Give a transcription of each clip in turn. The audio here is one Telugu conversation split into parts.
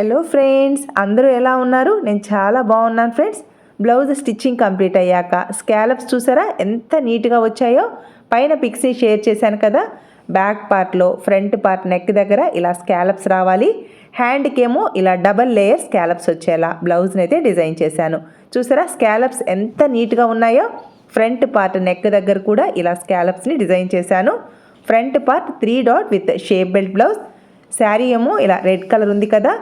హలో ఫ్రెండ్స్ అందరూ ఎలా ఉన్నారు? నేను చాలా బాగున్నాను ఫ్రెండ్స్ బ్లౌజ్ స్టిచ్చింగ్ కంప్లీట్ అయ్యాక స్కాలప్స్ చూసారా? ఎంత నీట్గా వచ్చాయో? పైన పిక్స్ని షేర్ చేశాను కదా? బ్యాక్ పార్ట్లో ఫ్రంట్ పార్ట్ నెక్ దగ్గర ఇలా స్కాలప్స్ రావాలి. హ్యాండ్కి ఏమో ఇలా డబల్ లేయర్ స్కాలప్స్ వచ్చేలా బ్లౌజ్ని అయితే డిజైన్ చేశాను. చూసారా? స్కాలప్స్ ఎంత నీట్గా ఉన్నాయో? ఫ్రంట్ పార్ట్ నెక్ దగ్గర కూడా ఇలా స్కాలప్స్ని డిజైన్ చేశాను. Front part three dot with shape belt blouse sari ఏమో ఇలా రెడ్ కలర్ ఉంది కదా?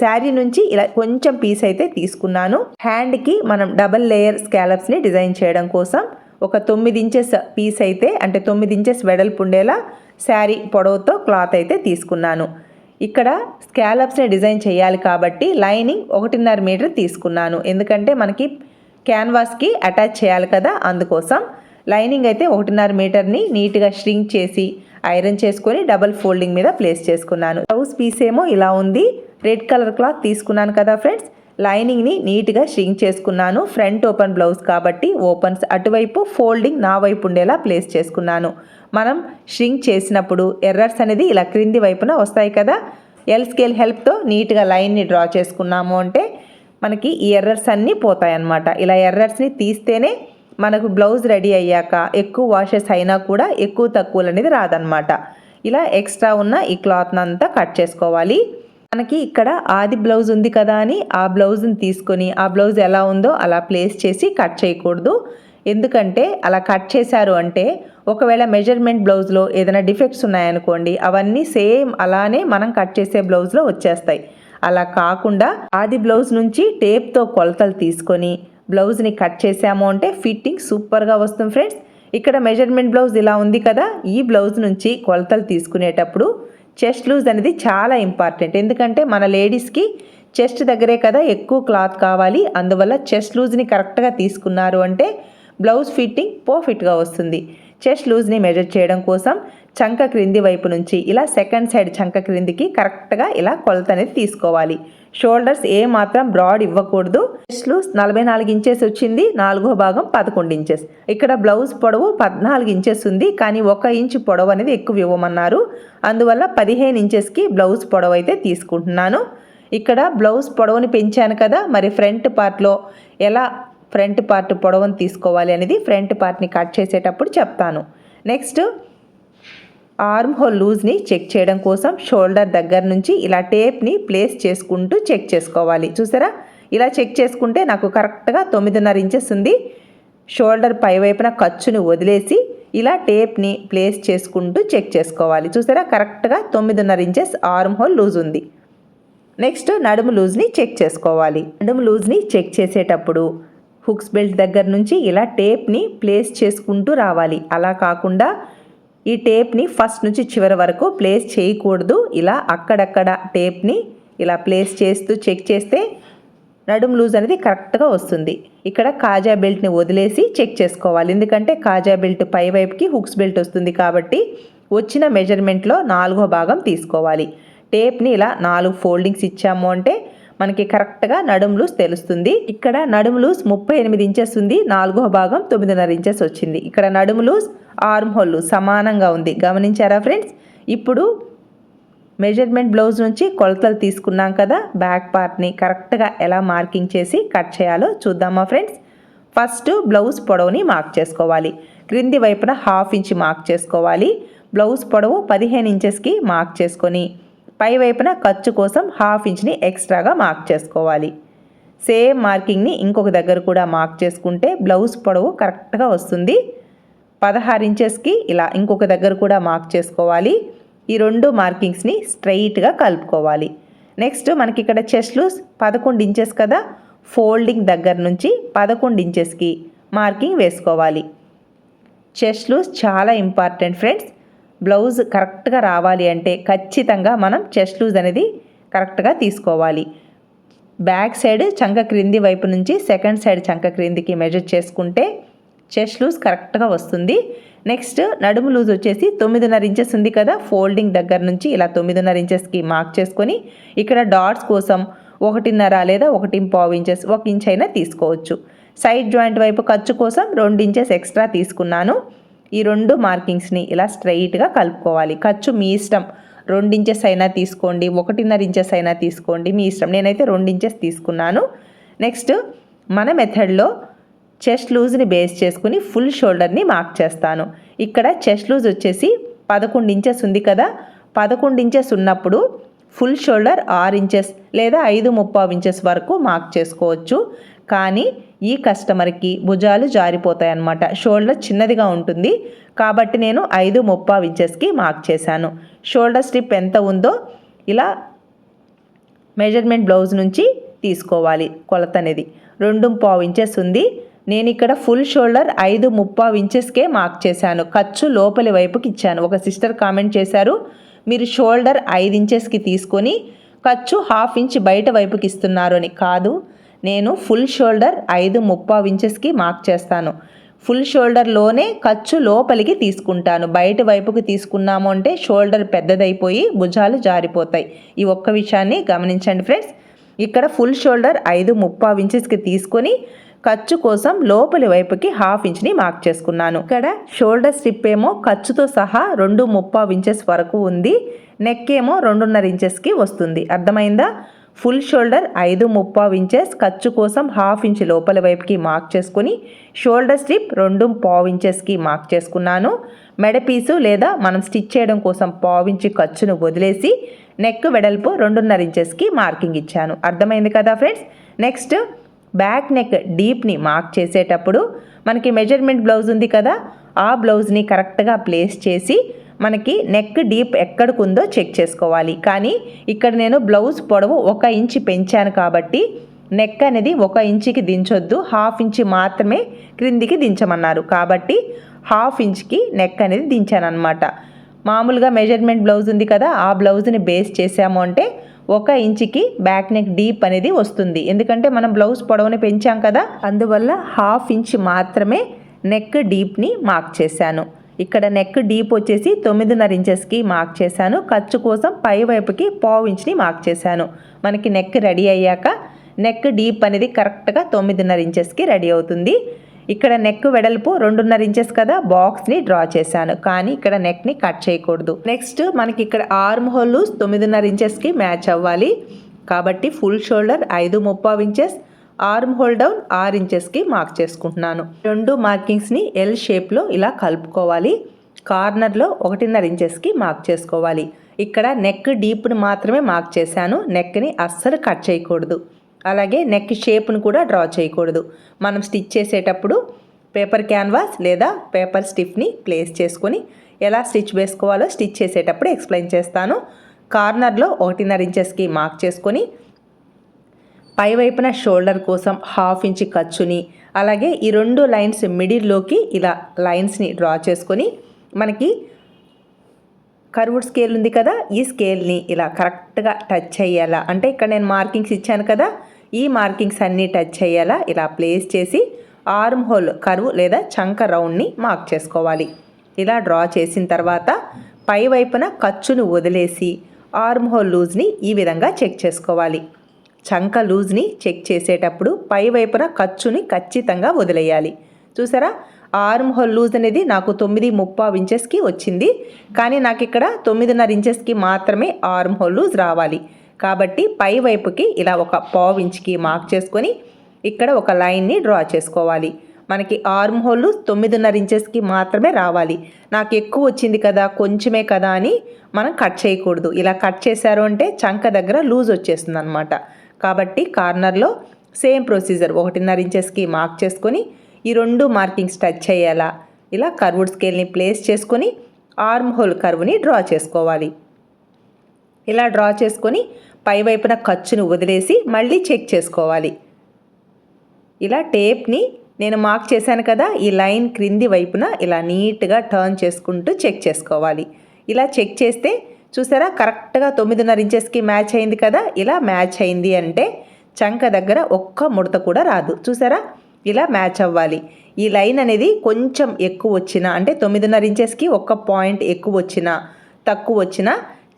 శారీ నుంచి ఇలా కొంచెం పీస్ అయితే తీసుకున్నాను. హ్యాండ్కి మనం డబల్ లేయర్ స్కాలప్స్ని డిజైన్ చేయడం కోసం ఒక తొమ్మిది ఇంచెస్ పీస్ అయితే అంటే తొమ్మిది ఇంచెస్ వెడల్పు ఉండేలా శారీ పొడవుతో క్లాత్ అయితే తీసుకున్నాను. ఇక్కడ స్కాలప్స్ని డిజైన్ చేయాలి కాబట్టి లైనింగ్ ఒకటిన్నర మీటర్ తీసుకున్నాను. ఎందుకంటే మనకి క్యాన్వాస్కి అటాచ్ చేయాలి కదా అందుకోసం లైనింగ్ అయితే ఒకటిన్నర మీటర్ని నీట్గా స్ట్రింగ్ చేసి ఐరన్ చేసుకొని డబల్ ఫోల్డింగ్ మీద ప్లేస్ చేసుకున్నాను. బ్లౌజ్ పీస్ ఏమో ఇలా ఉంది. రెడ్ కలర్ క్లాత్ తీసుకున్నాను కదా ఫ్రెండ్స్. లైనింగ్ని నీట్గా షింగ్ చేసుకున్నాను. ఫ్రంట్ ఓపెన్ బ్లౌజ్ కాబట్టి ఓపెన్స్ అటువైపు ఫోల్డింగ్ నా వైపు ఉండేలా ప్లేస్ చేసుకున్నాను. మనం షింగ్ చేసినప్పుడు ఎర్రర్స్ అనేది ఇలా క్రింది వైపున వస్తాయి కదా. ఎల్ స్కేల్ హెల్ప్తో నీట్గా లైన్ని డ్రా చేసుకున్నాము అంటే మనకి ఈ ఎర్రర్స్ అన్నీ పోతాయి అన్నమాట ఇలా ఎర్రర్స్ని తీస్తేనే మనకు బ్లౌజ్ రెడీ అయ్యాక ఎక్కువ వాషెస్ అయినా కూడా ఎక్కువ తక్కువలు అనేది రాదనమాట ఇలా ఎక్స్ట్రా ఉన్న ఈ క్లాత్ని అంతా కట్ చేసుకోవాలి. మనకి ఇక్కడ ఆది బ్లౌజ్ ఉంది కదా అని ఆ బ్లౌజ్ని తీసుకొని ఆ బ్లౌజ్ ఎలా ఉందో అలా ప్లేస్ చేసి కట్ చేయకూడదు. ఎందుకంటే అలా కట్ చేశారు అంటే ఒకవేళ మెజర్మెంట్ బ్లౌజ్లో ఏదైనా డిఫెక్ట్స్ ఉన్నాయనుకోండి అవన్నీ సేమ్ అలానే మనం కట్ చేసే బ్లౌజ్లో వచ్చేస్తాయి. అలా కాకుండా ఆది బ్లౌజ్ నుంచి టేప్తో కొలతలు తీసుకొని బ్లౌజ్ని కట్ చేసాము అంటే ఫిట్టింగ్ సూపర్గా వస్తుంది ఫ్రెండ్స్. ఇక్కడ మెజర్మెంట్ బ్లౌజ్ ఇలా ఉంది కదా ఈ బ్లౌజ్ నుంచి కొలతలు తీసుకునేటప్పుడు చెస్ట్ లూజ్ అనేది చాలా ఇంపార్టెంట్. ఎందుకంటే మన లేడీస్కి చెస్ట్ దగ్గరే కదా ఎక్కువ క్లాత్ కావాలి. అందువల్ల చెస్ట్ లూజ్ని కరెక్ట్గా తీసుకున్నారు అంటే బ్లౌజ్ ఫిట్టింగ్ పర్ఫెక్ట్గా వస్తుంది. చెస్ట్ లూజ్ని మెజర్ చేయడం కోసం చంక క్రింది వైపు నుంచి ఇలా సెకండ్ సైడ్ చంక క్రిందికి కరెక్ట్గా ఇలా కొలత అనేది తీసుకోవాలి. షోల్డర్స్ ఏ మాత్రం బ్రాడ్ ఇవ్వకూడదు. చెస్ట్ నలభై నాలుగు ఇంచెస్ వచ్చింది నాలుగో భాగం పదకొండు ఇంచెస్. ఇక్కడ బ్లౌజ్ పొడవు పద్నాలుగు ఇంచెస్ ఉంది కానీ ఒక ఇంచు పొడవు అనేది ఎక్కువ ఇవ్వమన్నారు. అందువల్ల పదిహేను ఇంచెస్కి బ్లౌజ్ పొడవు అయితే తీసుకుంటున్నాను. ఇక్కడ బ్లౌజ్ పొడవుని పెంచాను కదా మరి ఫ్రంట్ పార్ట్లో ఎలా ఫ్రంట్ పార్ట్ పొడవను తీసుకోవాలి అనేది ఫ్రంట్ పార్ట్ని కట్ చేసేటప్పుడు చెప్తాను. నెక్స్ట్ ఆర్మ్ హోల్ లూజ్ని చెక్ చేయడం కోసం షోల్డర్ దగ్గర నుంచి ఇలా టేప్ని ప్లేస్ చేసుకుంటూ చెక్ చేసుకోవాలి. చూసారా? ఇలా చెక్ చేసుకుంటే నాకు కరెక్ట్గా తొమ్మిదిన్నర ఇంచెస్ ఉంది. షోల్డర్ పై వైపున ఖర్చుని వదిలేసి ఇలా టేప్ని ప్లేస్ చేసుకుంటూ చెక్ చేసుకోవాలి. చూసారా? కరెక్ట్గా తొమ్మిదిన్నర ఇంచెస్ ఆర్మ్ హోల్ లూజ్ ఉంది. నెక్స్ట్ నడుము లూజ్ని చెక్ చేసుకోవాలి. నడుము లూజ్ని చెక్ చేసేటప్పుడు హుక్స్ బెల్ట్ దగ్గర నుంచి ఇలా టేప్ని ప్లేస్ చేసుకుంటూ రావాలి. అలా కాకుండా ఈ టేప్ని ఫస్ట్ నుంచి చివరి వరకు ప్లేస్ చేయకూడదు. ఇలా అక్కడక్కడ టేప్ని ఇలా ప్లేస్ చేస్తూ చెక్ చేస్తే నడుం లూజ్ అనేది కరెక్ట్గా వస్తుంది. ఇక్కడ కాజా బెల్ట్ని వదిలేసి చెక్ చేసుకోవాలి. ఎందుకంటే కాజా బెల్ట్ పై వైపుకి హుక్స్ బెల్ట్ వస్తుంది కాబట్టి వచ్చిన మెజర్మెంట్లో నాలుగో భాగం తీసుకోవాలి. టేప్ని ఇలా నాలుగు ఫోల్డింగ్స్ ఇచ్చాము అంటే మనకి కరెక్ట్గా నడుము లూస్ తెలుస్తుంది. ఇక్కడ నడుము లూస్ ముప్పై ఎనిమిది ఇంచెస్ ఉంది నాలుగో భాగం తొమ్మిదిన్నర ఇంచెస్ వచ్చింది. ఇక్కడ నడుము లూస్ ఆర్మ్ హోల్ సమానంగా ఉంది. గమనించారా ఫ్రెండ్స్? ఇప్పుడు మెజర్మెంట్ బ్లౌజ్ నుంచి కొలతలు తీసుకున్నాం కదా బ్యాక్ పార్ట్ని కరెక్ట్గా ఎలా మార్కింగ్ చేసి కట్ చేయాలో చూద్దామా ఫ్రెండ్స్? ఫస్ట్ బ్లౌజ్ పొడవుని మార్క్ చేసుకోవాలి. క్రింది వైపున హాఫ్ ఇంచ్ మార్క్ చేసుకోవాలి. బ్లౌజ్ పొడవు పదిహేను ఇంచెస్కి మార్క్ చేసుకొని పై వైపున ఖర్చు కోసం హాఫ్ ఇంచ్ని ఎక్స్ట్రాగా మార్క్ చేసుకోవాలి. సేమ్ మార్కింగ్ని ఇంకొక దగ్గర కూడా మార్క్ చేసుకుంటే బ్లౌజ్ పొడవు కరెక్ట్గా వస్తుంది. పదహారు ఇంచెస్కి ఇలా ఇంకొక దగ్గర కూడా మార్క్ చేసుకోవాలి. ఈ రెండు మార్కింగ్స్ని స్ట్రైట్గా కలుపుకోవాలి. నెక్స్ట్ మనకి ఇక్కడ చెస్ట్ లూస్ పదకొండు ఇంచెస్ కదా? ఫోల్డింగ్ దగ్గర నుంచి పదకొండు ఇంచెస్కి మార్కింగ్ వేసుకోవాలి. చెస్ట్ లూస్ చాలా ఇంపార్టెంట్ ఫ్రెండ్స్. బ్లౌజ్ కరెక్ట్గా రావాలి అంటే ఖచ్చితంగా మనం చెస్ట్ లూజ్ అనేది కరెక్ట్గా తీసుకోవాలి. బ్యాక్ సైడ్ చంక క్రింది వైపు నుంచి సెకండ్ సైడ్ చంక క్రిందికి మెజర్ చేసుకుంటే చెస్ట్ లూజ్ కరెక్ట్గా వస్తుంది. నెక్స్ట్ నడుము లూజ్ వచ్చేసి తొమ్మిదిన్నర ఇంచెస్ ఉంది కదా ఫోల్డింగ్ దగ్గర నుంచి ఇలా తొమ్మిదిన్నర ఇంచెస్కి మార్క్ చేసుకొని ఇక్కడ డాట్స్ కోసం ఒకటిన్నర లేదా ఒకటి పావు ఇంచెస్ ఒక ఇంచ్ అయినా తీసుకోవచ్చు. సైడ్ జాయింట్ వైపు ఖర్చు కోసం రెండు ఇంచెస్ ఎక్స్ట్రా తీసుకున్నాను. ఈ రెండు మార్కింగ్స్ని ఇలా స్ట్రైట్గా కలుపుకోవాలి. ఖర్చు మీ ఇష్టం. రెండు ఇంచెస్ అయినా తీసుకోండి. ఒకటిన్నర ఇంచెస్ అయినా తీసుకోండి. మీ ఇష్టం. నేనైతే రెండు ఇంచెస్ తీసుకున్నాను. నెక్స్ట్ మన మెథడ్లో చెస్ట్ లూజ్ని బేస్ చేసుకుని ఫుల్ షోల్డర్ని మార్క్ చేస్తాను. ఇక్కడ చెస్ట్ లూజ్ వచ్చేసి పదకొండు ఇంచెస్ ఉంది కదా. పదకొండు ఇంచెస్ ఉన్నప్పుడు ఫుల్ షోల్డర్ ఆరు ఇంచెస్ లేదా ఐదు ముప్పావు ఇంచెస్ వరకు మార్క్ చేసుకోవచ్చు. కానీ ఈ కస్టమర్కి భుజాలు జారిపోతాయి అన్నమాట షోల్డర్ చిన్నదిగా ఉంటుంది. కాబట్టి నేను ఐదు ముప్పా ఇంచెస్కి మార్క్ చేశాను. షోల్డర్ స్ట్రిప్ ఎంత ఉందో ఇలా మెజర్మెంట్ బ్లౌజ్ నుంచి తీసుకోవాలి కొలత అనేది. రెండు పావు ఇంచెస్ ఉంది. నేను ఇక్కడ ఫుల్ షోల్డర్ ఐదు ముప్పావు ఇంచెస్కే మార్క్ చేశాను. ఖర్చు లోపలి వైపుకి ఇచ్చాను. ఒక సిస్టర్ కామెంట్ చేశారు మీరు షోల్డర్ ఐదు ఇంచెస్కి తీసుకొని ఖర్చు హాఫ్ ఇంచ్ బయట వైపుకి ఇస్తున్నారు అని. కాదు నేను ఫుల్ షోల్డర్ ఐదు ముప్పావు ఇంచెస్కి మార్క్ చేస్తాను. ఫుల్ షోల్డర్లోనే ఖర్చు లోపలికి తీసుకుంటాను. బయట వైపుకి తీసుకున్నాము అంటే షోల్డర్ పెద్దదైపోయి భుజాలు జారిపోతాయి. ఈ ఒక్క విషయాన్ని గమనించండి ఫ్రెండ్స్ ఇక్కడ ఫుల్ షోల్డర్ ఐదు ముప్పావు ఇంచెస్కి తీసుకొని ఖర్చు కోసం లోపలి వైపుకి హాఫ్ ఇంచ్ని మార్క్ చేసుకున్నాను. ఇక్కడ షోల్డర్ స్ట్రిప్ ఏమో ఖర్చుతో సహా రెండు ముప్పావు ఇంచెస్ వరకు ఉంది. నెక్ ఏమో రెండున్నర ఇంచెస్కి వస్తుంది. అర్థమైందా? ఫుల్ షోల్డర్ ఐదు ముప్పావు ఇంచెస్ ఖర్చు కోసం హాఫ్ ఇంచ్ లోపల వైపుకి మార్క్ చేసుకుని షోల్డర్ స్ట్రిప్ రెండు పావు ఇంచెస్కి మార్క్ చేసుకున్నాను. మెడ పీసు లేదా మనం స్టిచ్ చేయడం కోసం పావు ఇంచు ఖర్చును వదిలేసి నెక్ వెడల్పు రెండున్నర ఇంచెస్కి మార్కింగ్ ఇచ్చాను. అర్థమైంది కదా ఫ్రెండ్స్? నెక్స్ట్ బ్యాక్ నెక్ డీప్ని మార్క్ చేసేటప్పుడు మనకి మెజర్మెంట్ బ్లౌజ్ ఉంది కదా ఆ బ్లౌజ్ని కరెక్ట్గా ప్లేస్ చేసి మనకి నెక్ డీప్ ఎక్కడికి ఉందో చెక్ చేసుకోవాలి. కానీ ఇక్కడ నేను బ్లౌజ్ పొడవు ఒక ఇంచు పెంచాను కాబట్టి నెక్ అనేది ఒక ఇంచుకి దించొద్దు. హాఫ్ ఇంచ్ మాత్రమే క్రిందికి దించమన్నారు. కాబట్టి హాఫ్ ఇంచ్కి నెక్ అనేది దించాను అనమాట మామూలుగా మెజర్మెంట్ బ్లౌజ్ ఉంది కదా ఆ బ్లౌజ్ని బేస్ చేసాము అంటే ఒక ఇంచుకి బ్యాక్ నెక్ డీప్ అనేది వస్తుంది. ఎందుకంటే మనం బ్లౌజ్ పొడవుని పెంచాం కదా అందువల్ల హాఫ్ ఇంచ్ మాత్రమే నెక్ డీప్ని మార్క్ చేశాను. ఇక్కడ నెక్ డీప్ వచ్చేసి తొమ్మిదిన్నర ఇంచెస్కి మార్క్ చేశాను. ఖర్చు కోసం పై వైపుకి పావు ఇంచ్ని మార్క్ చేశాను. మనకి నెక్ రెడీ అయ్యాక నెక్ డీప్ అనేది కరెక్ట్గా తొమ్మిదిన్నర ఇంచెస్కి రెడీ అవుతుంది. ఇక్కడ నెక్ వెడల్పు రెండున్నర ఇంచెస్ కదా బాక్స్ని డ్రా చేశాను. కానీ ఇక్కడ నెక్ని కట్ చేయకూడదు. నెక్స్ట్ మనకి ఇక్కడ ఆర్మ్ హోల్ తొమ్మిదిన్నర ఇంచెస్కి మ్యాచ్ అవ్వాలి. కాబట్టి ఫుల్ షోల్డర్ ఐదు ముప్పావు ఇంచెస్ ఆర్మ్ హోల్ డౌన్ ఆరు ఇంచెస్కి మార్క్ చేసుకుంటున్నాను. రెండు మార్కింగ్స్ని ఎల్ షేప్లో ఇలా కలుపుకోవాలి. కార్నర్లో ఒకటిన్నర ఇంచెస్కి మార్క్ చేసుకోవాలి. ఇక్కడ నెక్ డీప్ని మాత్రమే మార్క్ చేశాను. నెక్ని అస్సలు కట్ చేయకూడదు. అలాగే నెక్ షేప్ను కూడా డ్రా చేయకూడదు. మనం స్టిచ్ చేసేటప్పుడు పేపర్ క్యాన్వాస్ లేదా పేపర్ స్టిఫ్ని ప్లేస్ చేసుకొని ఎలా స్టిచ్ వేసుకోవాలో స్టిచ్ చేసేటప్పుడు ఎక్స్ప్లెయిన్ చేస్తాను. కార్నర్లో ఒకటిన్నర ఇంచెస్కి మార్క్ చేసుకొని పైవైపున షోల్డర్ కోసం హాఫ్ ఇంచ్ ఖర్చుని అలాగే ఈ రెండు లైన్స్ మిడిల్లోకి ఇలా లైన్స్ని డ్రా చేసుకొని మనకి కర్వుడ్ స్కేల్ ఉంది కదా ఈ స్కేల్ని ఇలా కరెక్ట్గా టచ్ అయ్యేలా అంటే ఇక్కడ నేను మార్కింగ్స్ ఇచ్చాను కదా ఈ మార్కింగ్స్ అన్నీ టచ్ అయ్యేలా ఇలా ప్లేస్ చేసి ఆర్మ్ హోల్ కర్వ్ లేదా చంక రౌండ్ని మార్క్ చేసుకోవాలి. ఇలా డ్రా చేసిన తర్వాత పై వైపున ఖర్చును వదిలేసి ఆర్మ్ హోల్ లూజ్ని ఈ విధంగా చెక్ చేసుకోవాలి. చంక లూజ్ని చెక్ చేసేటప్పుడు పై వైపున ఖర్చుని ఖచ్చితంగా వదిలేయాలి. చూసారా? ఆర్మ్ హోల్ లూజ్ అనేది నాకు తొమ్మిది ముప్పావు ఇంచెస్కి వచ్చింది. కానీ నాకు ఇక్కడ తొమ్మిదిన్నర ఇంచెస్కి మాత్రమే ఆర్మ్ హోల్ లూజ్ రావాలి. కాబట్టి పై వైపుకి ఇలా ఒక పావు ఇంచ్కి మార్క్ చేసుకొని ఇక్కడ ఒక లైన్ని డ్రా చేసుకోవాలి. మనకి ఆర్మ్ హోల్ తొమ్మిదిన్నర ఇంచెస్కి మాత్రమే రావాలి. నాకు ఎక్కువ వచ్చింది కదా కొంచెమే కదా అని మనం కట్ చేయకూడదు. ఇలా కట్ చేశారు అంటే చంక దగ్గర లూజ్ వచ్చేస్తుంది అనమాట కాబట్టి కార్నర్లో సేమ్ ప్రొసీజర్ ఒకటిన్నర ఇంచెస్కి మార్క్ చేసుకొని ఈ రెండు మార్కింగ్స్ టచ్ అయ్యేలా ఇలా కర్వుడ్ స్కేల్ని ప్లేస్ చేసుకొని ఆర్మ్ హోల్ కర్వ్ని డ్రా చేసుకోవాలి. ఇలా డ్రా చేసుకొని పై వైపున ఖర్చును వదిలేసి మళ్ళీ చెక్ చేసుకోవాలి. ఇలా టేప్ని నేను మార్క్ చేశాను కదా ఈ లైన్ క్రింది వైపున ఇలా నీట్గా టర్న్ చేసుకుంటూ చెక్ చేసుకోవాలి. ఇలా చెక్ చేస్తే చూసారా? కరెక్ట్గా తొమ్మిదిన్నర ఇంచెస్కి మ్యాచ్ అయింది కదా? ఇలా మ్యాచ్ అయింది అంటే చంక దగ్గర ఒక్క ముడత కూడా రాదు. చూసారా? ఇలా మ్యాచ్ అవ్వాలి. ఈ లైన్ అనేది కొంచెం ఎక్కువ వచ్చిన అంటే తొమ్మిదిన్నర ఇంచెస్కి ఒక్క పాయింట్ ఎక్కువ వచ్చిన తక్కువ వచ్చిన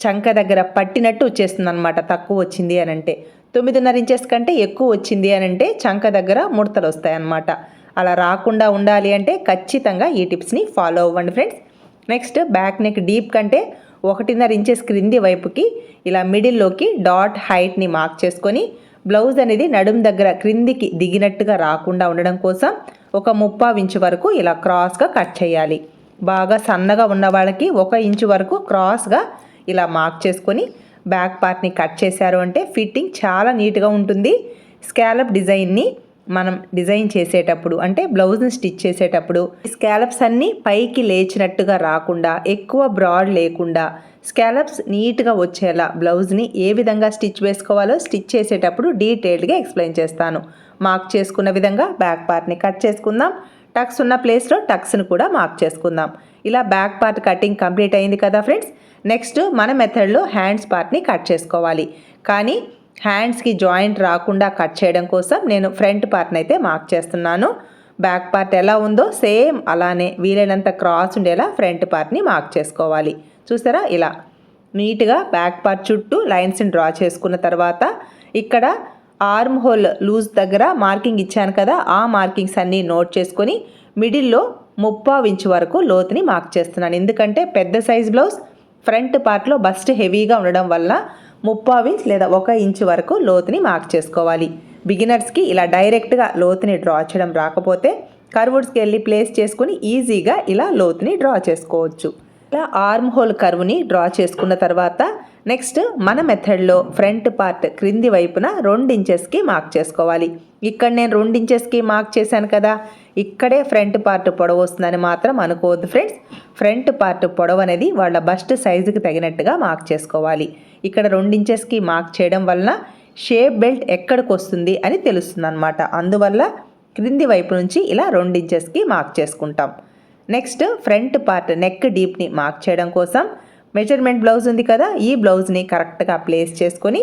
చంక దగ్గర పట్టినట్టు వచ్చేస్తుంది అనమాట తక్కువ వచ్చింది అని అంటే. తొమ్మిదిన్నర ఇంచెస్ కంటే ఎక్కువ వచ్చింది అని అంటే చంక దగ్గర ముడతలు వస్తాయి అన్నమాట అలా రాకుండా ఉండాలి అంటే ఖచ్చితంగా ఈ టిప్స్ని ఫాలో అవ్వండి friends. Next back neck deep కంటే ఒకటిన్నర ఇంచెస్ క్రింది వైపుకి ఇలా మిడిల్లోకి డాట్ హైట్ని మార్క్ చేసుకొని బ్లౌజ్ అనేది నడుం దగ్గర క్రిందికి దిగినట్టుగా రాకుండా ఉండడం కోసం ఒక ముప్పావు ఇంచు వరకు ఇలా క్రాస్గా కట్ చేయాలి. బాగా సన్నగా ఉన్న వాళ్ళకి ఒక ఇంచు వరకు క్రాస్గా ఇలా మార్క్ చేసుకొని బ్యాక్ పార్ట్ని కట్ చేశారు అంటే ఫిట్టింగ్ చాలా నీట్గా ఉంటుంది. స్కాలప్ డిజైన్ని మనం డిజైన్ చేసేటప్పుడు అంటే బ్లౌజ్ని స్టిచ్ చేసేటప్పుడు స్కాలప్స్ అన్నీ పైకి లేచినట్టుగా రాకుండా ఎక్కువ బ్రాడ్ లేకుండా స్కాలప్స్ నీట్గా వచ్చేలా బ్లౌజ్ని ఏ విధంగా స్టిచ్ వేసుకోవాలో స్టిచ్ చేసేటప్పుడు డీటెయిల్డ్గా ఎక్స్ప్లెయిన్ చేస్తాను. మార్క్ చేసుకున్న విధంగా బ్యాక్ పార్ట్ని కట్ చేసుకుందాం. టక్స్ ఉన్న ప్లేస్లో టక్స్ని కూడా మార్క్ చేసుకుందాం. ఇలా బ్యాక్ పార్ట్ కటింగ్ కంప్లీట్ అయింది కదా ఫ్రెండ్స్? నెక్స్ట్ మన మెథడ్లో హ్యాండ్స్ పార్ట్ని కట్ చేసుకోవాలి. కానీ హ్యాండ్స్కి జాయింట్ రాకుండా కట్ చేయడం కోసం నేను ఫ్రంట్ పార్ట్ని అయితే మార్క్ చేస్తున్నాను. బ్యాక్ పార్ట్ ఎలా ఉందో సేమ్ అలానే వీలైనంత క్రాస్ ఉండేలా ఫ్రంట్ పార్ట్ని మార్క్ చేసుకోవాలి. చూసారా ఇలా. నీట్గా బ్యాక్ పార్ట్ చుట్టూ లైన్స్ని డ్రా చేసుకున్న తర్వాత ఇక్కడ ఆర్మ్ హోల్ లూజ్ దగ్గర మార్కింగ్ ఇచ్చాను కదా ఆ మార్కింగ్స్ అన్నీ నోట్ చేసుకొని మిడిల్లో ముప్పావు ఇంచు వరకు లోతుని మార్క్ చేస్తున్నాను. ఎందుకంటే పెద్ద సైజ్ బ్లౌజ్ ఫ్రంట్ పార్ట్లో బస్ట్ హెవీగా ఉండడం వల్ల ముప్పావు ఇంచ్ లేదా ఒక ఇంచు వరకు లోతుని మార్క్ చేసుకోవాలి. బిగినర్స్కి ఇలా డైరెక్ట్గా లోతుని డ్రా చేయడం రాకపోతే కర్వుడ్స్కి వెళ్ళి ప్లేస్ చేసుకుని ఈజీగా ఇలా లోతుని డ్రా చేసుకోవచ్చు. ఇలా ఆర్మ్ హోల్ కర్వ్ని డ్రా చేసుకున్న తర్వాత నెక్స్ట్ మన మెథడ్లో ఫ్రంట్ పార్ట్ క్రింది వైపున రెండు ఇంచెస్కి మార్క్ చేసుకోవాలి. ఇక్కడ నేను రెండు ఇంచెస్కి మార్క్ చేశాను కదా. ఇక్కడే ఫ్రంట్ పార్ట్ పొడవు వస్తుందని మాత్రం అనుకోవద్దు ఫ్రెండ్స్ ఫ్రంట్ పార్ట్ పొడవు అనేది వాళ్ళ బస్ట్ సైజుకి తగినట్టుగా మార్క్ చేసుకోవాలి. ఇక్కడ రెండు ఇంచెస్కి మార్క్ చేయడం వలన షేప్ బెల్ట్ ఎక్కడికి వస్తుంది అని తెలుస్తుంది అనమాట అందువల్ల క్రింది వైపు నుంచి ఇలా రెండు ఇంచెస్కి మార్క్ చేసుకుంటాం. నెక్స్ట్ ఫ్రంట్ పార్ట్ నెక్ డీప్ని మార్క్ చేయడం కోసం మెజర్మెంట్ బ్లౌజ్ ఉంది కదా ఈ బ్లౌజ్ని కరెక్ట్గా ప్లేస్ చేసుకొని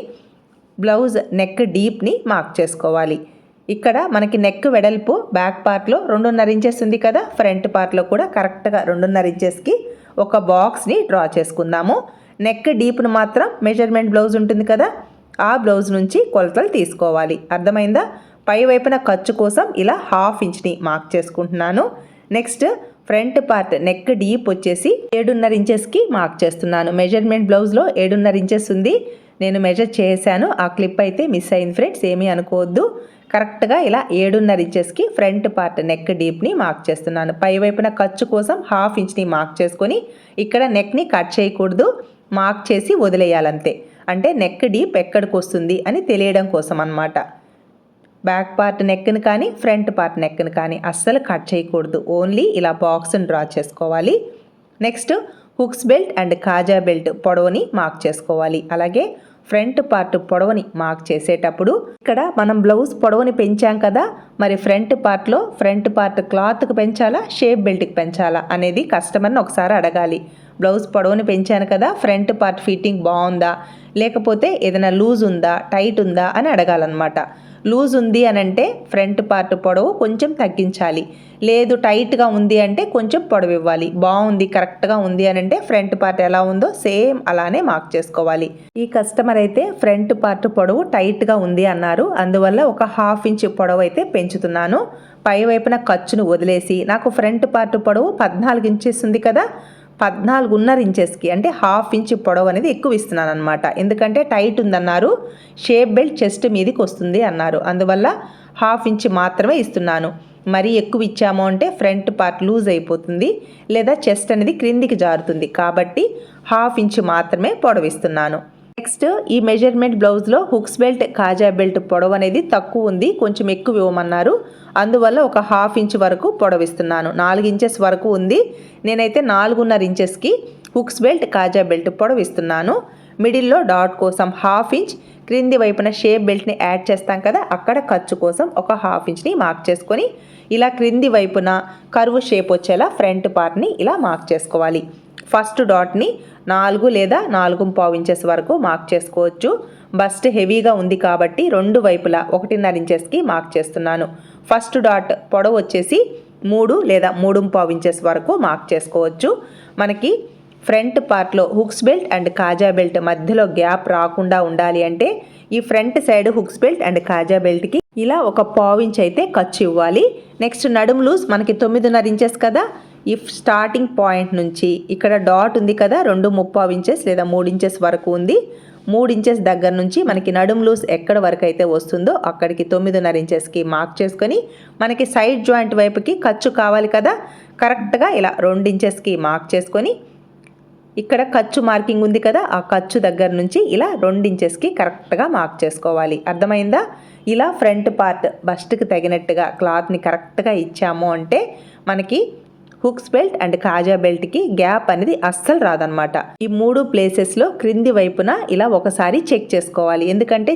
బ్లౌజ్ నెక్ డీప్ని మార్క్ చేసుకోవాలి. ఇక్కడ మనకి నెక్ వెడల్పు బ్యాక్ పార్ట్లో రెండున్నర ఇంచెస్ ఉంది కదా ఫ్రంట్ పార్ట్లో కూడా కరెక్ట్గా రెండున్నర ఇంచెస్కి ఒక బాక్స్ని డ్రా చేసుకుందాము. నెక్ డీప్ను మాత్రం మెజర్మెంట్ బ్లౌజ్ ఉంటుంది కదా ఆ బ్లౌజ్ నుంచి కొలతలు తీసుకోవాలి. అర్థమైందా? పై వైపున ఖర్చు కోసం ఇలా హాఫ్ ఇంచ్ని మార్క్ చేసుకుంటున్నాను. Next front part neck deep వచ్చేసి ఏడున్నర ఇంచెస్కి మార్క్ చేస్తున్నాను. మెజర్మెంట్ బ్లౌజ్లో ఏడున్నర ఇంచెస్ ఉంది. నేను మెజర్ చేశాను. ఆ క్లిప్ అయితే మిస్ అయింది ఫ్రెండ్స్ ఏమీ అనుకోవద్దు. కరెక్ట్గా ఇలా ఏడున్నర ఇంచెస్కి ఫ్రంట్ పార్ట్ నెక్ డీప్ని మార్క్ చేస్తున్నాను. పై వైపున ఖర్చు కోసం హాఫ్ ఇంచ్ని మార్క్ చేసుకొని ఇక్కడ నెక్ని కట్ చేయకూడదు. మార్క్ చేసి వదిలేయాలంతే. అంటే నెక్ డీప్ ఎక్కడికి వస్తుంది అని తెలియడం కోసం అన్నమాట బ్యాక్ పార్ట్ నెక్ని కానీ ఫ్రంట్ పార్ట్ నెక్ని కానీ అస్సలు కట్ చేయకూడదు. ఓన్లీ ఇలా బాక్స్ని డ్రా చేసుకోవాలి. నెక్స్ట్ హుక్స్ బెల్ట్ అండ్ కాజా బెల్ట్ పొడవుని మార్క్ చేసుకోవాలి. అలాగే ఫ్రంట్ పార్ట్ పొడవుని మార్క్ చేసేటప్పుడు ఇక్కడ మనం బ్లౌజ్ పొడవుని పెంచాం కదా మరి ఫ్రంట్ పార్ట్లో ఫ్రంట్ పార్ట్ క్లాత్కి పెంచాలా షేప్ బెల్ట్కి పెంచాలా అనేది కస్టమర్ని ఒకసారి అడగాలి. బ్లౌజ్ పొడవుని పెంచాను కదా ఫ్రంట్ పార్ట్ ఫిట్టింగ్ బాగుందా? లేకపోతే ఏదైనా లూజ్ ఉందా టైట్ ఉందా అని అడగాలన్నమాట. లూజ్ ఉంది అని అంటే ఫ్రంట్ పార్ట్ పొడవు కొంచెం తగ్గించాలి. లేదు టైట్గా ఉంది అంటే కొంచెం పొడవు ఇవ్వాలి. బాగుంది కరెక్ట్గా ఉంది అని అంటే ఫ్రంట్ పార్ట్ ఎలా ఉందో సేమ్ అలానే మార్క్ చేసుకోవాలి. ఈ కస్టమర్ అయితే ఫ్రంట్ పార్ట్ పొడవు టైట్గా ఉంది అన్నారు. అందువల్ల ఒక హాఫ్ ఇంచ్ పొడవు అయితే పెంచుతున్నాను. పై వైపున ఖర్చును వదిలేసి నాకు ఫ్రంట్ పార్ట్ పొడవు పద్నాలుగు ఇంచెస్ ఉంది కదా పద్నాలుగున్నర ఇంచెస్కి అంటే హాఫ్ ఇంచ్ పొడవు అనేది ఎక్కువ ఇస్తున్నాను అనమాట ఎందుకంటే టైట్ ఉందన్నారు షేప్ బెల్ట్ చెస్ట్ మీదకి వస్తుంది అన్నారు. అందువల్ల హాఫ్ ఇంచ్ మాత్రమే ఇస్తున్నాను. మరీ ఎక్కువ ఇచ్చాము అంటే ఫ్రంట్ పార్ట్ లూజ్ అయిపోతుంది లేదా చెస్ట్ అనేది క్రిందికి జారుతుంది. కాబట్టి హాఫ్ ఇంచ్ మాత్రమే పొడవిస్తున్నాను నెక్స్ట్ ఈ మెజర్మెంట్ బ్లౌజ్లో హుక్స్ బెల్ట్ కాజా బెల్ట్ పొడవు అనేది తక్కువ ఉంది కొంచెం ఎక్కువ ఇవ్వమన్నారు. అందువల్ల ఒక హాఫ్ ఇంచ్ వరకు పొడవిస్తున్నాను నాలుగు ఇంచెస్ వరకు ఉంది. నేనైతే నాలుగున్నర ఇంచెస్కి హుక్స్ బెల్ట్ కాజా బెల్ట్ పొడవిస్తున్నాను మిడిల్లో డాట్ కోసం హాఫ్ ఇంచ్ క్రింది వైపున షేప్ బెల్ట్ని యాడ్ చేస్తాం కదా అక్కడ ఖర్చు కోసం ఒక హాఫ్ ఇంచ్ని మార్క్ చేసుకొని ఇలా క్రింది వైపున కరువు షేప్ వచ్చేలా ఫ్రంట్ పార్ట్ని ఇలా మార్క్ చేసుకోవాలి. ఫస్ట్ డాట్ని నాలుగు లేదా నాలుగు పావు ఇంచెస్ వరకు మార్క్ చేసుకోవచ్చు. బస్ట్ హెవీగా ఉంది కాబట్టి రెండు వైపులా ఒకటిన్నర ఇంచెస్కి మార్క్ చేస్తున్నాను. ఫస్ట్ డాట్ పొడవు వచ్చేసి మూడు లేదా మూడు పావు ఇంచెస్ వరకు మార్క్ చేసుకోవచ్చు. మనకి ఫ్రంట్ పార్ట్లో హుక్స్ బెల్ట్ అండ్ కాజా బెల్ట్ మధ్యలో గ్యాప్ రాకుండా ఉండాలి అంటే ఈ front side hooks belt and కాజా బెల్ట్కి ఇలా ఒక పావు ఇంచ్ అయితే ఖర్చు ఇవ్వాలి. నెక్స్ట్ నడుము లూజ్ మనకి తొమ్మిదిన్నర ఇంచెస్ కదా. ఇఫ్ స్టార్టింగ్ పాయింట్ నుంచి ఇక్కడ డాట్ ఉంది కదా రెండు ముప్పావు ఇంచెస్ లేదా మూడు ఇంచెస్ వరకు ఉంది. మూడు ఇంచెస్ దగ్గర నుంచి మనకి నడుం లూస్ ఎక్కడ వరకు అయితే వస్తుందో అక్కడికి తొమ్మిదిన్నర ఇంచెస్కి మార్క్ చేసుకొని మనకి సైడ్ జాయింట్ వైపుకి ఖర్చు కావాలి కదా కరెక్ట్గా ఇలా రెండు ఇంచెస్కి మార్క్ చేసుకొని ఇక్కడ ఖర్చు మార్కింగ్ ఉంది కదా ఆ ఖర్చు దగ్గర నుంచి ఇలా రెండు ఇంచెస్కి కరెక్ట్గా మార్క్ చేసుకోవాలి. అర్థమైందా? ఇలా ఫ్రంట్ పార్ట్ బస్ట్కి తగినట్టుగా క్లాత్ని కరెక్ట్గా ఇచ్చాము అంటే మనకి హుక్స్ బెల్ట్ అండ్ కాజా బెల్ట్కి గ్యాప్ అనేది అస్సలు రాదనమాట ఈ మూడు ప్లేసెస్లో క్రింది వైపున ఇలా ఒకసారి చెక్ చేసుకోవాలి. ఎందుకంటే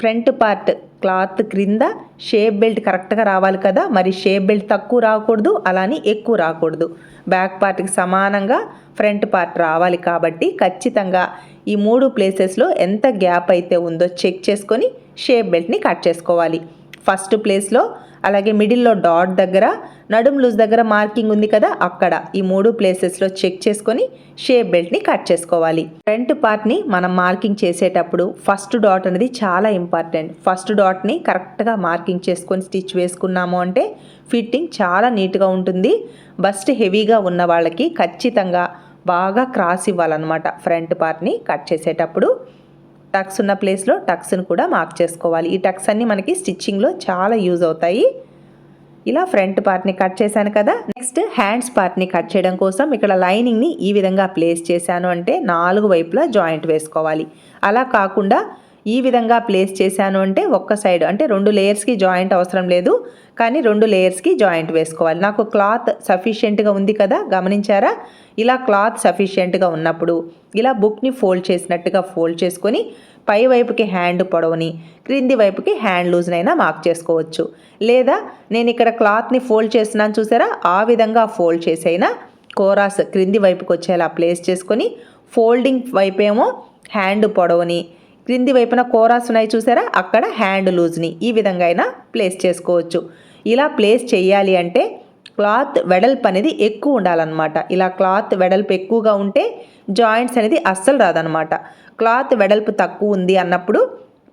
ఫ్రంట్ పార్ట్ క్లాత్ క్రింద షేప్ బెల్ట్ కరెక్ట్గా రావాలి కదా మరి షేప్ బెల్ట్ తక్కువ రాకూడదు అలాని ఎక్కువ రాకూడదు. బ్యాక్ పార్ట్కి సమానంగా ఫ్రంట్ పార్ట్ రావాలి కాబట్టి ఖచ్చితంగా ఈ మూడు ప్లేసెస్లో ఎంత గ్యాప్ అయితే ఉందో చెక్ చేసుకొని షేప్ బెల్ట్ని కట్ చేసుకోవాలి. ఫస్ట్ ప్లేస్లో అలాగే మిడిల్లో డాట్ దగ్గర నడుం లూజ్ దగ్గర మార్కింగ్ ఉంది కదా అక్కడ ఈ మూడు ప్లేసెస్లో చెక్ చేసుకొని షేప్ బెల్ట్ని కట్ చేసుకోవాలి. ఫ్రంట్ పార్ట్ని మనం మార్కింగ్ చేసేటప్పుడు ఫస్ట్ డాట్ అనేది చాలా ఇంపార్టెంట్. ఫస్ట్ డాట్ని కరెక్ట్గా మార్కింగ్ చేసుకొని స్టిచ్ వేసుకున్నాము అంటే ఫిట్టింగ్ చాలా నీట్గా ఉంటుంది. బస్ట్ హెవీగా ఉన్న వాళ్ళకి ఖచ్చితంగా బాగా క్రాస్ ఇవ్వాలన్నమాట ఫ్రంట్ పార్ట్ని కట్ చేసేటప్పుడు. టక్స్ ఉన్న ప్లేస్లో టక్స్ని కూడా మార్క్ చేసుకోవాలి. ఈ టక్స్ అన్నీ మనకి స్టిచ్చింగ్లో చాలా యూజ్ అవుతాయి. ఇలా ఫ్రంట్ పార్ట్ని కట్ చేశాను కదా. నెక్స్ట్ హ్యాండ్స్ పార్ట్ని కట్ చేయడం కోసం ఇక్కడ లైనింగ్ని ఈ విధంగా ప్లేస్ చేశాను అంటే నాలుగు వైపులా జాయింట్ వేసుకోవాలి. అలా కాకుండా ఈ విధంగా ప్లేస్ చేశాను అంటే ఒక్క సైడ్ అంటే రెండు లేయర్స్కి జాయింట్ అవసరం లేదు. కానీ రెండు లేయర్స్కి జాయింట్ వేసుకోవాలి. నాకు క్లాత్ సఫిషియెంట్గా ఉంది కదా గమనించారా? ఇలా క్లాత్ సఫిషియెంట్గా ఉన్నప్పుడు ఇలా బుక్ని ఫోల్డ్ చేసినట్టుగా ఫోల్డ్ చేసుకొని పై వైపుకి హ్యాండ్ పొడవుని క్రింది వైపుకి హ్యాండ్ లూజ్నైనా మార్క్ చేసుకోవచ్చు. లేదా నేను ఇక్కడ క్లాత్ని ఫోల్డ్ చేస్తున్నాను చూసారా? ఆ విధంగా ఫోల్డ్ చేసైనా కోరాస్ క్రింది వైపుకి వచ్చేలా ప్లేస్ చేసుకొని ఫోల్డింగ్ వైపేమో హ్యాండ్ పొడవుని క్రింది వైపున కోరాస్ ఉన్నాయి చూసారా? అక్కడ హ్యాండ్ లూజ్ని ఈ విధంగా అయినా ప్లేస్ చేసుకోవచ్చు. ఇలా ప్లేస్ చేయాలి అంటే క్లాత్ వెడల్పు అనేది ఎక్కువ ఉండాలన్నమాట. ఇలా క్లాత్ వెడల్పు ఎక్కువగా ఉంటే జాయింట్స్ అనేది అస్సలు రాదనమాట క్లాత్ వెడల్పు తక్కువ ఉంది అన్నప్పుడు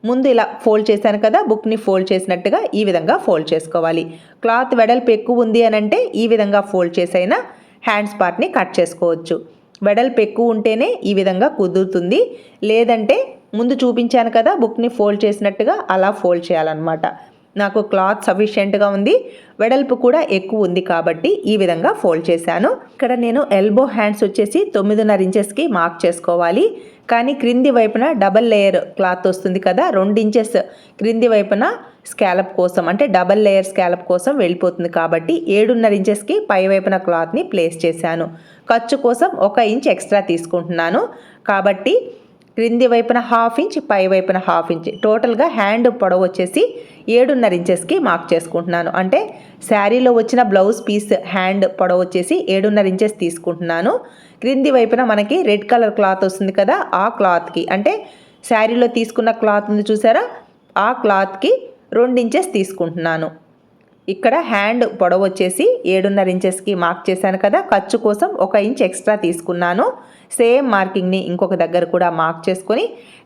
ముందు ఇలా ఫోల్డ్ చేశాను కదా బుక్ని ఫోల్డ్ చేసినట్టుగా ఈ విధంగా ఫోల్డ్ చేసుకోవాలి. క్లాత్ వెడల్పు ఎక్కువ ఉంది అని అంటే ఈ విధంగా ఫోల్డ్ చేసైనా హ్యాండ్స్ పార్ట్ని కట్ చేసుకోవచ్చు. వెడల్పు ఎక్కువ ఉంటేనే ఈ విధంగా కుదురుతుంది. లేదంటే ముందు చూపించాను కదా బుక్ని ఫోల్డ్ చేసినట్టుగా అలా ఫోల్డ్ చేయాలన్నమాట. నాకు క్లాత్ సఫిషియెంట్గా ఉంది వెడల్పు కూడా ఎక్కువ ఉంది కాబట్టి ఈ విధంగా ఫోల్డ్ చేశాను. ఇక్కడ నేను ఎల్బో హ్యాండ్స్ వచ్చేసి తొమ్మిదిన్నర ఇంచెస్కి మార్క్ చేసుకోవాలి. కానీ క్రింది వైపున డబల్ లేయర్ క్లాత్ వస్తుంది కదా రెండు ఇంచెస్ క్రింది వైపున స్కాలప్ కోసం అంటే డబల్ లేయర్ స్కాలప్ కోసం వెళ్ళిపోతుంది కాబట్టి ఏడున్నర ఇంచెస్కి పై వైపున క్లాత్ని ప్లేస్ చేశాను. ఖర్చు కోసం ఒక ఇంచ్ ఎక్స్ట్రా తీసుకుంటున్నాను. కాబట్టి క్రింది వైపున హాఫ్ ఇంచ్ పై వైపున హాఫ్ ఇంచ్. టోటల్గా హ్యాండ్ పొడవు వచ్చేసి ఏడున్నర ఇంచెస్కి మార్క్ చేసుకుంటున్నాను. అంటే శారీలో వచ్చిన బ్లౌజ్ పీస్ హ్యాండ్ పొడవు వచ్చేసి ఏడున్నర ఇంచెస్ తీసుకుంటున్నాను. క్రింది వైపున మనకి రెడ్ కలర్ క్లాత్ వస్తుంది కదా ఆ క్లాత్కి. అంటే శారీలో తీసుకున్న క్లాత్ ఉంది చూసారా? ఆ క్లాత్కి రెండు ఇంచెస్ తీసుకుంటున్నాను. ఇక్కడ హ్యాండ్ పొడవు వచ్చేసి ఏడున్నర ఇంచెస్కి మార్క్ చేశాను కదా ఖర్చు కోసం ఒక ఇంచ్ ఎక్స్ట్రా తీసుకున్నాను. సేమ్ మార్కింగ్ని ఇంకొక దగ్గర కూడా మార్క్ చేసుకొని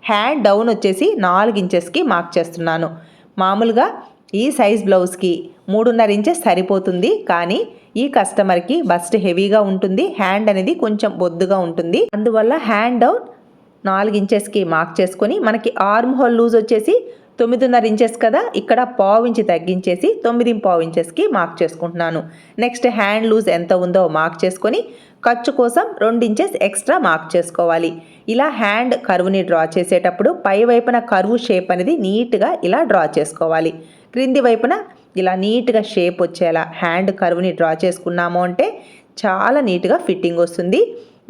హ్యాండ్ డౌన్ వచ్చేసి నాలుగు ఇంచెస్కి మార్క్ చేస్తున్నాను. మామూలుగా ఈ సైజ్ బ్లౌజ్కి మూడున్నర ఇంచెస్ సరిపోతుంది కానీ ఈ కస్టమర్కి బస్ట్ హెవీగా ఉంటుంది హ్యాండ్ అనేది కొంచెం బొద్దుగా ఉంటుంది. అందువల్ల హ్యాండ్ డౌన్ నాలుగు ఇంచెస్కి మార్క్ చేసుకొని మనకి ఆర్మ్ హోల్ లూజ్ వచ్చేసి తొమ్మిదిన్నర ఇంచెస్ కదా ఇక్కడ పావు ఇంచి తగ్గించేసి తొమ్మిది పావు ఇంచెస్కి మార్క్ చేసుకుంటున్నాను. నెక్స్ట్ హ్యాండ్ లూజ్ ఎంత ఉందో మార్క్ చేసుకొని ఖర్చు కోసం రెండు ఇంచెస్ ఎక్స్ట్రా మార్క్ చేసుకోవాలి. ఇలా హ్యాండ్ కరువుని డ్రా చేసేటప్పుడు పై వైపున కరువు షేప్ అనేది నీట్గా ఇలా డ్రా చేసుకోవాలి. క్రింది వైపున ఇలా నీట్గా షేప్ వచ్చేలా హ్యాండ్ కరువుని డ్రా చేసుకున్నాము అంటే చాలా నీట్గా ఫిట్టింగ్ వస్తుంది.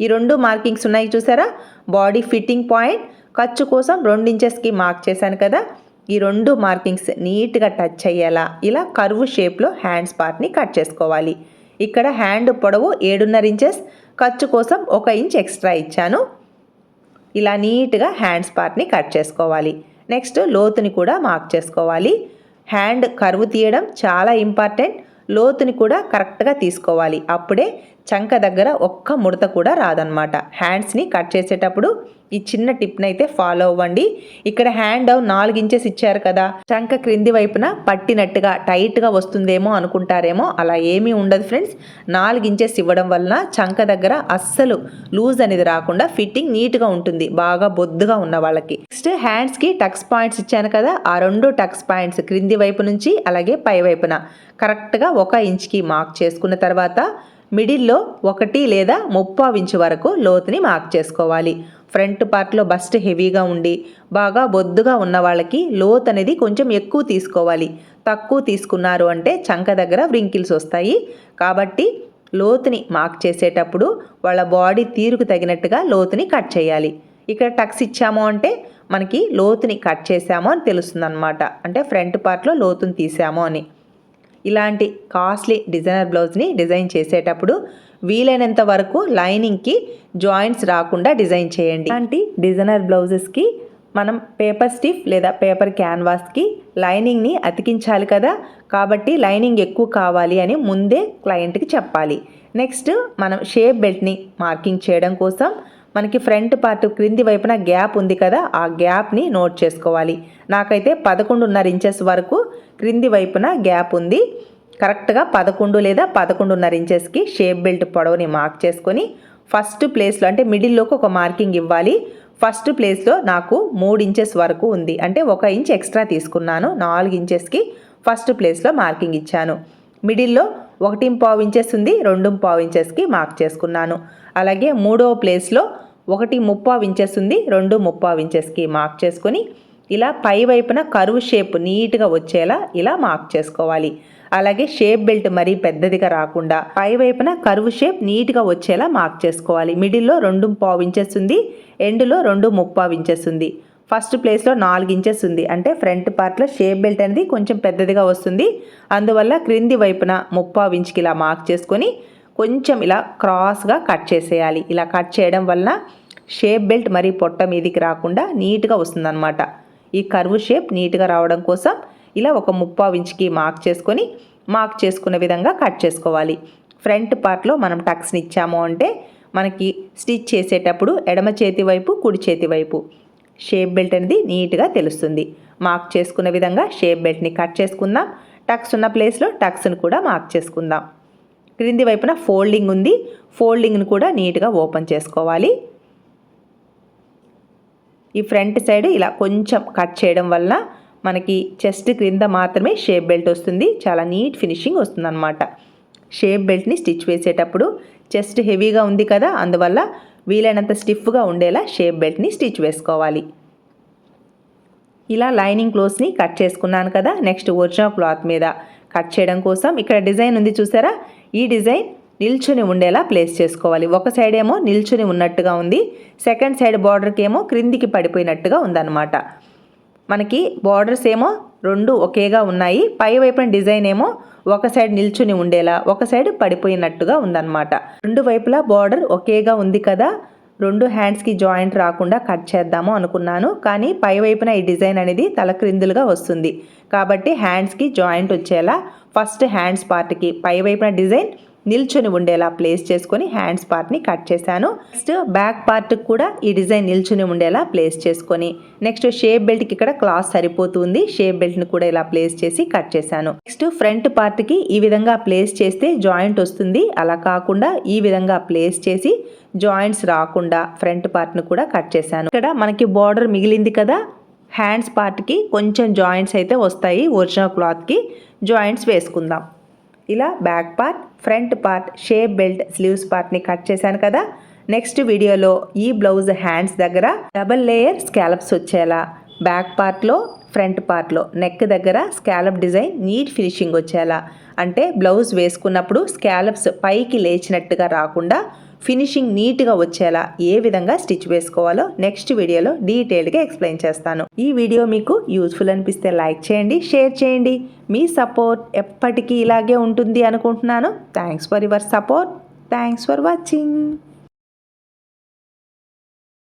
ఈ రెండు మార్కింగ్స్ ఉన్నాయి చూసారా? బాడీ ఫిట్టింగ్ పాయింట్ ఖర్చు కోసం రెండు ఇంచెస్కి మార్క్ చేశాను కదా ఈ రెండు మార్కింగ్స్ నీట్గా టచ్ అయ్యేలా ఇలా కర్వ్ షేప్లో హ్యాండ్స్ పార్ట్ని కట్ చేసుకోవాలి. ఇక్కడ హ్యాండ్ పొడవు ఏడున్నర ఇంచెస్ ఖర్చు కోసం ఒక ఇంచ్ ఎక్స్ట్రా ఇచ్చాను. ఇలా నీట్గా హ్యాండ్స్ పార్ట్ని కట్ చేసుకోవాలి. నెక్స్ట్ లోతుని కూడా మార్క్ చేసుకోవాలి. హ్యాండ్ కరువు తీయడం చాలా ఇంపార్టెంట్. లోతుని కూడా కరెక్ట్గా తీసుకోవాలి. అప్పుడే చంక దగ్గర ఒక్క ముడత కూడా రాదనమాట హ్యాండ్స్ని కట్ చేసేటప్పుడు ఈ చిన్న టిప్ని అయితే ఫాలో అవ్వండి. ఇక్కడ హ్యాండ్ నాలుగు ఇంచెస్ ఇచ్చారు కదా. చంక క్రింది వైపున పట్టినట్టుగా టైట్గా వస్తుందేమో అనుకుంటారేమో. అలా ఏమీ ఉండదు ఫ్రెండ్స్ నాలుగు ఇంచెస్ ఇవ్వడం వలన చంక దగ్గర అస్సలు లూజ్ అనేది రాకుండా ఫిట్టింగ్ నీట్గా ఉంటుంది. బాగా బొద్దుగా ఉన్న వాళ్ళకి. నెక్స్ట్ హ్యాండ్స్కి టక్స్ పాయింట్స్ ఇచ్చాను కదా. ఆ రెండు టక్స్ పాయింట్స్ క్రింది వైపు నుంచి అలాగే పై వైపున. కరెక్ట్గా ఒక ఇంచ్కి మార్క్ చేసుకున్న తర్వాత మిడిల్లో ఒకటి లేదా ముప్పావు ఇంచు వరకు లోతుని మార్క్ చేసుకోవాలి. ఫ్రంట్ పార్ట్లో బస్ట్ హెవీగా ఉండి బాగా బొద్దుగా ఉన్న వాళ్ళకి లోత్ అనేది కొంచెం ఎక్కువ తీసుకోవాలి. తక్కువ తీసుకున్నారు అంటే చంక దగ్గర వ్రింకిల్స్ వస్తాయి. కాబట్టి లోతుని మార్క్ చేసేటప్పుడు వాళ్ళ బాడీ తీరుకు తగినట్టుగా లోతుని కట్ చేయాలి. ఇక్కడ టక్స్ ఇచ్చాము అంటే మనకి లోతుని కట్ చేసాము అని తెలుస్తుంది అంటే ఫ్రంట్ పార్ట్లో లోతుని తీసాము అని. ఇలాంటి కాస్ట్లీ డిజైనర్ బ్లౌజ్ని డిజైన్ చేసేటప్పుడు వీలైనంత వరకు లైనింగ్కి జాయింట్స్ రాకుండా డిజైన్ చేయండి. ఇలాంటి డిజైనర్ బ్లౌజెస్కి మనం పేపర్ స్టిఫ్ లేదా పేపర్ క్యాన్వాస్కి లైనింగ్ని అతికించాలి కదా. కాబట్టి లైనింగ్ ఎక్కువ కావాలి అని ముందే క్లయింట్కి చెప్పాలి. నెక్స్ట్ మనం షేప్ బెల్ట్ని మార్కింగ్ చేయడం కోసం మనకి ఫ్రంట్ పార్ట్ క్రింది వైపున గ్యాప్ ఉంది కదా ఆ గ్యాప్ని నోట్ చేసుకోవాలి. నాకైతే పదకొండున్నర ఇంచెస్ వరకు క్రింది వైపున గ్యాప్ ఉంది. కరెక్ట్గా పదకొండు లేదా పదకొండున్నర ఇంచెస్కి షేప్ బెల్ట్ పొడవుని మార్క్ చేసుకొని ఫస్ట్ ప్లేస్లో అంటే మిడిల్లోకి ఒక మార్కింగ్ ఇవ్వాలి. ఫస్ట్ ప్లేస్లో నాకు మూడు ఇంచెస్ వరకు ఉంది. అంటే ఒక ఇంచ్ ఎక్స్ట్రా తీసుకున్నాను. నాలుగు ఇంచెస్కి ఫస్ట్ ప్లేస్లో మార్కింగ్ ఇచ్చాను. మిడిల్లో ఒకటి పావు ఇంచెస్ ఉంది రెండు పావు ఇంచెస్కి మార్క్ చేసుకున్నాను. అలాగే మూడవ ప్లేస్లో ఒకటి ముప్పావు ఇంచెస్ ఉంది రెండు ముప్పావు ఇంచెస్కి మార్క్ చేసుకొని ఇలా పై వైపున కరువు షేప్ నీట్గా వచ్చేలా ఇలా మార్క్ చేసుకోవాలి. అలాగే షేప్ బెల్ట్ మరీ పెద్దదిగా రాకుండా పై వైపున కరువు షేప్ నీట్గా వచ్చేలా మార్క్ చేసుకోవాలి. మిడిల్లో రెండు పావు ఇంచెస్ ఉంది ఎండ్లో రెండు ముప్పావు ఇంచెస్ ఉంది ఫస్ట్ ప్లేస్లో నాలుగు ఇంచెస్ ఉంది. అంటే ఫ్రంట్ పార్ట్లో షేప్ బెల్ట్ అనేది కొంచెం పెద్దదిగా వస్తుంది. అందువల్ల క్రింది వైపున ముప్పావు ఇంచుకి ఇలా మార్క్ చేసుకొని కొంచెం ఇలా క్రాస్గా కట్ చేసేయాలి. ఇలా కట్ చేయడం వలన షేప్ బెల్ట్ మరీ పొట్ట మీదికి రాకుండా నీట్గా వస్తుందన్నమాట. ఈ కర్వ్ షేప్ నీట్గా రావడం కోసం ఇలా ఒక ముప్పావు ఇంచుకి మార్క్ చేసుకొని మార్క్ చేసుకున్న విధంగా కట్ చేసుకోవాలి. ఫ్రంట్ పార్ట్లో మనం టక్స్ని ఇచ్చాము అంటే మనకి స్టిచ్ చేసేటప్పుడు ఎడమ చేతి వైపు కుడి చేతి వైపు షేప్ బెల్ట్ అనేది నీట్గా తెలుస్తుంది. మార్క్ చేసుకున్న విధంగా షేప్ బెల్ట్ని కట్ చేసుకుందాం. టక్స్ ఉన్న ప్లేస్లో టక్స్ని కూడా మార్క్ చేసుకుందాం. క్రింది వైపున ఫోల్డింగ్ ఉంది. ఫోల్డింగ్ని కూడా నీట్గా ఓపెన్ చేసుకోవాలి. ఈ ఫ్రంట్ సైడ్ ఇలా కొంచెం కట్ చేయడం వల్ల మనకి చెస్ట్ క్రింద మాత్రమే షేప్ బెల్ట్ వస్తుంది. చాలా నీట్ ఫినిషింగ్ వస్తుందన్నమాట. షేప్ బెల్ట్ని స్టిచ్ వేసేటప్పుడు చెస్ట్ హెవీగా ఉంది కదా అందువల్ల వీలైనంత స్టిఫ్గా ఉండేలా షేప్ బెల్ట్ని స్టిచ్ వేసుకోవాలి. ఇలా లైనింగ్ క్లోత్స్ని కట్ చేసుకున్నాను కదా నెక్స్ట్ ఒరిజినల్ క్లాత్ మీద. కట్ చేయడం కోసం ఇక్కడ డిజైన్ ఉంది చూసారా? ఈ డిజైన్ నిల్చుని ఉండేలా ప్లేస్ చేసుకోవాలి. ఒక సైడ్ ఏమో నిల్చుని ఉన్నట్టుగా ఉంది సెకండ్ సైడ్ బార్డర్కి ఏమో క్రిందికి పడిపోయినట్టుగా ఉందన్నమాట. మనకి బార్డర్స్ ఏమో రెండు ఒకేగా ఉన్నాయి. పై వైపున డిజైన్ ఏమో ఒక సైడ్ నిల్చుని ఉండేలా ఒక సైడ్ పడిపోయినట్టుగా ఉందన్నమాట. రెండు వైపులా బార్డర్ ఒకేగా ఉంది కదా రెండు హ్యాండ్స్కి జాయింట్ రాకుండా కట్ చేద్దాము అనుకున్నాను. కానీ పై వైపున ఈ డిజైన్ అనేది తలక్రిందులుగా వస్తుంది. కాబట్టి హ్యాండ్స్కి జాయింట్ వచ్చేలా ఫస్ట్ హ్యాండ్స్ పార్ట్కి పై వైపున డిజైన్ నిల్చొని ఉండేలా ప్లేస్ చేసుకొని హ్యాండ్స్ పార్ట్ని కట్ చేశాను. నెక్స్ట్ బ్యాక్ పార్ట్ కూడా ఈ డిజైన్ నిల్చొని ఉండేలా ప్లేస్ చేసుకొని నెక్స్ట్ షేప్ బెల్ట్కి ఇక్కడ క్లాత్ సరిపోతుంది. షేప్ బెల్ట్ని కూడా ఇలా ప్లేస్ చేసి కట్ చేశాను. నెక్స్ట్ ఫ్రంట్ పార్ట్కి ఈ విధంగా ప్లేస్ చేస్తే జాయింట్ వస్తుంది. అలా కాకుండా ఈ విధంగా ప్లేస్ చేసి జాయింట్స్ రాకుండా ఫ్రంట్ పార్ట్ను కూడా కట్ చేశాను. ఇక్కడ మనకి బార్డర్ మిగిలింది కదా హ్యాండ్స్ పార్ట్కి కొంచెం జాయింట్స్ అయితే వస్తాయి. ఒరిజినల్ క్లాత్కి జాయింట్స్ వేసుకుందాం. ఇలా back part front part shape belt sleeves పార్ట్ని కట్ చేశాను కదా. నెక్స్ట్ వీడియోలో ఈ బ్లౌజ్ హ్యాండ్స్ దగ్గర డబల్ లేయర్ స్కాలప్స్ వచ్చేలా. బ్యాక్ పార్ట్లో ఫ్రంట్ పార్ట్లో నెక్ దగ్గర స్కాలప్ డిజైన్ నీట్ ఫినిషింగ్ వచ్చేలా. అంటే బ్లౌజ్ వేసుకున్నప్పుడు స్కాలప్స్ పైకి లేచినట్టుగా రాకుండా ఫినిషింగ్ నీట్గా వచ్చేలా ఏ విధంగా స్టిచ్ వేసుకోవాలో నెక్స్ట్ వీడియోలో డీటెయిల్గా ఎక్స్ప్లెయిన్ చేస్తాను. ఈ వీడియో మీకు యూస్ఫుల్ అనిపిస్తే లైక్ చేయండి షేర్ చేయండి. మీ సపోర్ట్ ఎప్పటికీ ఇలాగే ఉంటుంది అనుకుంటున్నాను. Thanks for your support. Thanks for watching.